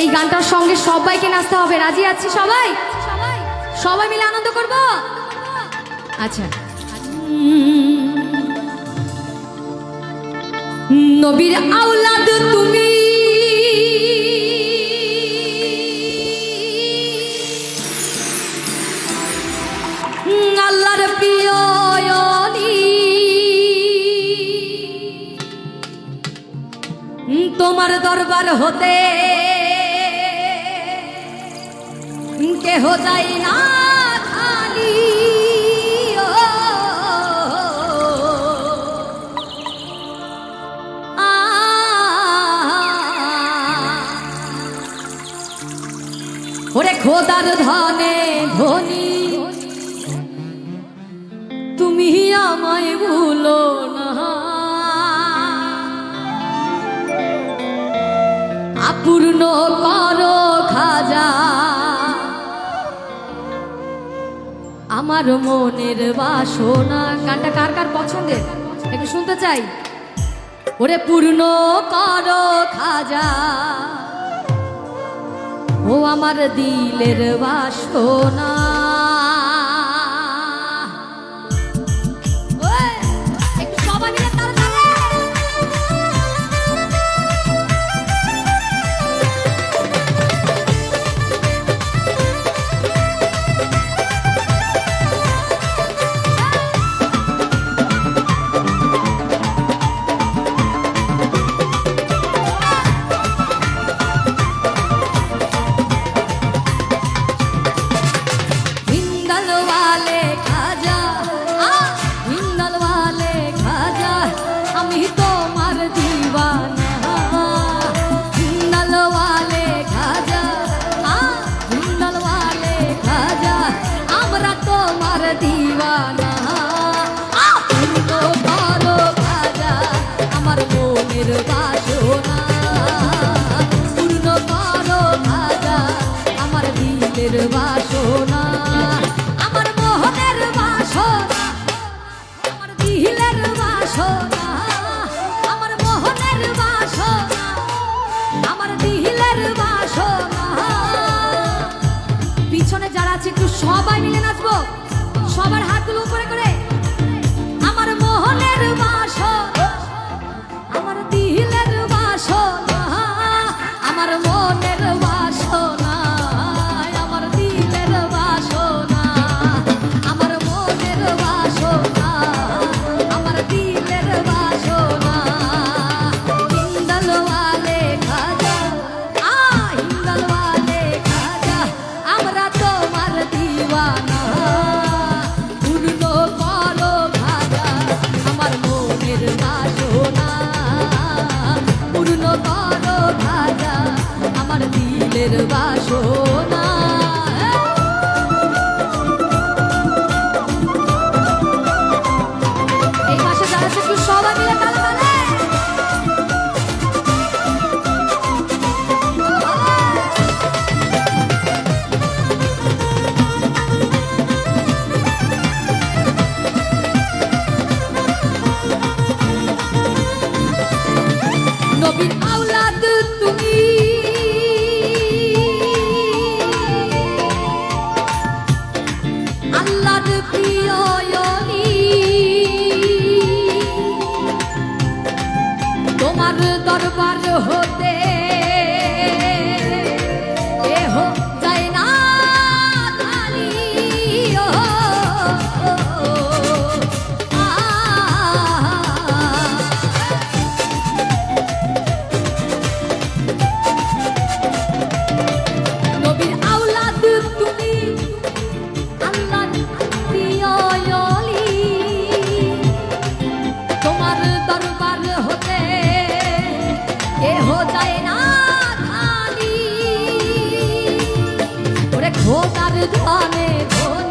এই গানটার সঙ্গে সবাইকে নাচতে হবে। রাজি আছি সবাই? সবাই মিলে আনন্দ করব? আচ্ছা। নবীর আওলাদ তুমি। আল্লাহর প্রিয়। তোমার দরবার হতে কেহ যাই না খালি। ওরে খোদার ধনে ধনী, তুমি আমায় ভুলো না। আপূর্ণ করো খাজা। আমার মনের বাসনা। গানটা কার কার পছন্দের? একটু শুনতে চাই। ওরে পূর্ণ কর খাজা। ও আমার দিলের বাসনা। নাচবো সবার হাতগুলো উপরে করে। আমার মোহনের বাসনা আমার দিলের বাসনা আমার মনের বাসনা তোমার দরবার হতে ভোটার ধনে ধনে